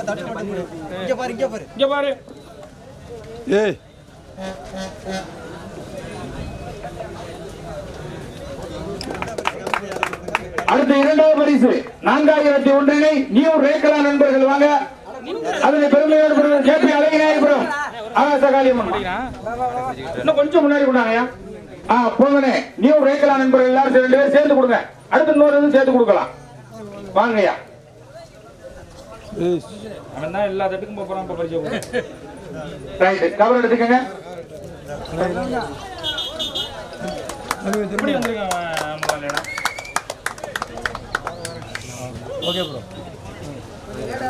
இங்க பாரு இங்க பாரு இங்க பாரு. ஏய். அடுத்த இரண்டாவது பரிசு நான்காயிரத்தி ஒன்றினை நியூ ரேக்கலா நண்பர்கள் வாங்க. அதனை பெருமையோடு ஜே பி அழகினாயபுரம் ஆகாச காளியம்மன் இன்னும் கொஞ்சம் முன்னாடி கொண்டாங்க ஆ போங்கண்ணே. நியூ ரேக்கலா நண்பர்கள் எல்லாரும் ரெண்டு பேரும் சேர்ந்து கொடுங்க. அடுத்த இன்னொரு சேர்த்து கொடுக்கலாம். வாங்கய்யா அவன் தான் எல்லா தட்டுக்கும் போறான் இப்ப பரிசு ரைட் கவர் எடுத்துக்கங்க. இப்படி வந்திருக்கான் அவன் முதலாளிடா.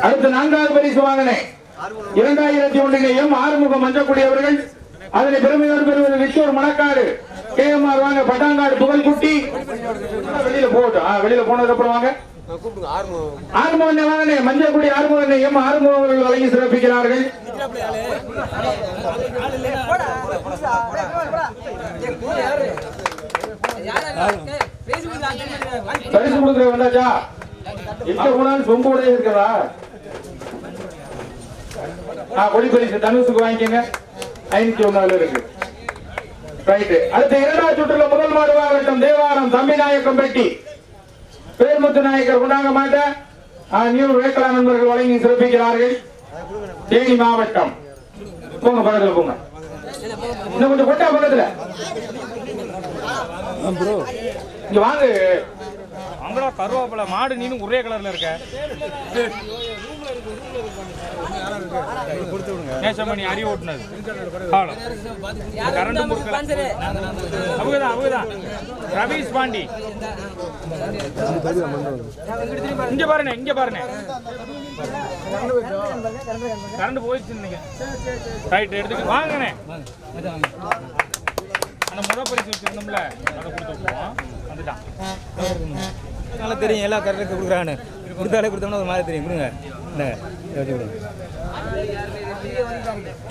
அடுத்த நான்காவது பரிசு வாங்கினேன். இரண்டாயிரத்தி ஒன்றிலே எம் ஆறுமுகம் மஞ்சக்குடி அவர்கள் அதனை பெருமையோடு பெறுவது Vichur Manakkadu. K M R வாங்க பட்டாங்காடு புகழ்குட்டி. வெளியில போகட்டும் ஆ, வெளியில போனதுக்கு அப்புறம் வாங்க. ஆறுமுகம் வாங்கண்ணே மஞ்சக்குடி ஆறுமுகம் எம் ஆறுமுகம் அவர்கள் வழங்கி சிறப்பிக்கிறார்கள். பரிசு கொடுக்குற வந்தாச்சா? எங்க போனாலும் சொம்பு கூட இருக்கிறதா ஆ கொடி பரிசு தனுஷுக்கு வாங்கிக்கங்க. ஐநூத்தி ஒன்னால இருக்கு. ரைட்டு அடுத்த இரண்டாவது சுற்றுல முதல் மாடு வாகட்டம் தேவாரம் தம்பி பெட்டி பேர்முத்து நாயக்கர் கொண்டாங்க மாட்டேன் நியூ வேக்கலா நண்பர்கள் வழங்கி சிறப்பிக்கிறார்கள். தேனி மாவட்டம். போங்க பக்கத்தில் போங்க. இன்னும் கொஞ்சம் கொட்டா பக்கத்தில். இங்க வாங்க. அவங்களா கருவேப்பிலை மாடு நீனும் ஒரே கலர்ல இருக்க. நேசமணி அறிவு ஓட்டுனது கரண்ட் முறுக்கல அவங்கதான் அவங்கதான் ரவீஷ் பாண்டி. இங்க பாருண்ணே இங்க பாருண்ணே. கரண்ட் போயிடுச்சு ரைட் எடுத்துக்க வாங்கண்ணே. அந்த முத பரிசு வச்சிருந்தோம்ல அதை கொடுத்து விட்டுருவோம் வந்துட்டான் நல்லா தெரியும் எல்லாம் கரெக்டாக கொடுக்குறான்னு கொடுத்தாலே கொடுத்தோம்னா ஒரு மாதிரி தெரியும். கொடுங்க. இந்த வச்சு கொடுங்க.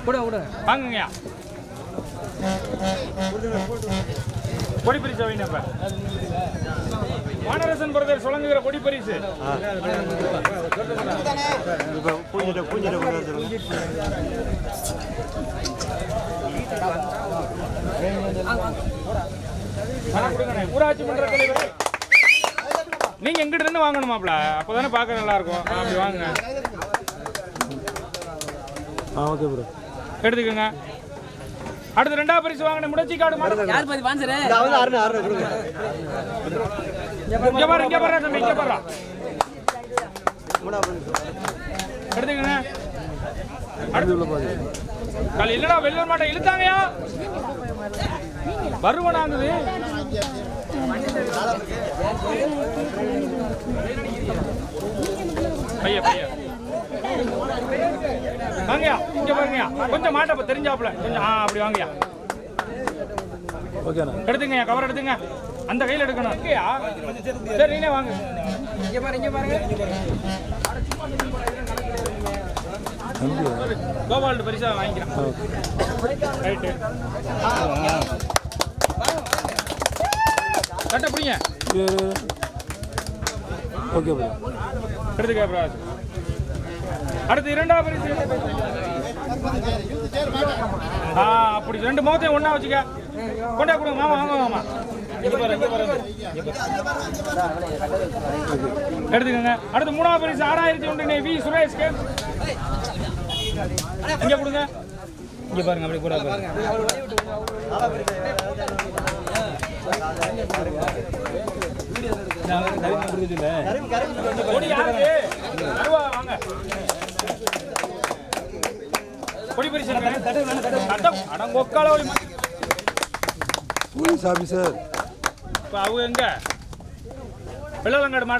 கூட கூட. வாங்குங்கய்யா. கொடி பரிசு வைங்க இப்ப வானரசன் பிரதர் சுழங்குகிற கொடி பரிசு. பணம் கொடுங்கண்ணே. ஊராட்சி மன்ற தலைவர் நீங்க எங்கிட்ட இருந்து வாங்கணுமாப்ல அப்பதானே பார்க்க நல்லா இருக்கும் அப்படி வாங்குங்க ஆ ஓகே ப்ரோ எடுத்துக்கோங்க. அடுத்து ரெண்டாவது பரிசு வாங்கின முடச்சி காடு மாடு. யார் பாதி பான்சரு இங்க பாரு இங்க பாரு தம்பி இங்க பாரு. எடுத்துக்கங்க. அடுத்து கால் இல்லடா வெள்ளூர் மாட்டை இழுத்தாங்கயா? வருவனாங்குது பைய பைய வாங்கயா இங்க பாருங்கயா. கொஞ்சம் மாட்டை இப்ப தெரிஞ்சாப்புல. கொஞ்சம் ஆ அப்படி வாங்கயா. ஓகேண்ணா எடுத்துங்க கவர் எடுத்துங்க. அந்த கையில் எடுக்கணும். சரி நீனே வாங்க. இங்க பாருங்க இங்க பாருங்க கோபால்டு பரிசா வாங்கிக்கிறேன். ரைட்டு கட்ட பிடிங்க. Okay bro. எடுத்துக்க பிராஜ் அடுத்து இரண்டாவது பரிசு. ஆ அப்படி ரெண்டு முகத்தையும் ஒண்ணா வச்சுக்க. கொண்டா கொடுங்க மாமா வாங்க மாமா. பாரு, பாரு. எடுத்துக்கங்க. அடுத்து மூணாவது பரிசு ஆறாயிரத்தி ஒன்று வி. சுரேஷ் கே இங்க கொடுங்க. இங்க பாருங்க அப்படி கூட பாருங்க. போலீஸ் ஆஃபீஸர் இப்ப அவங்க எங்க? வெள்ளலங்காடு மாட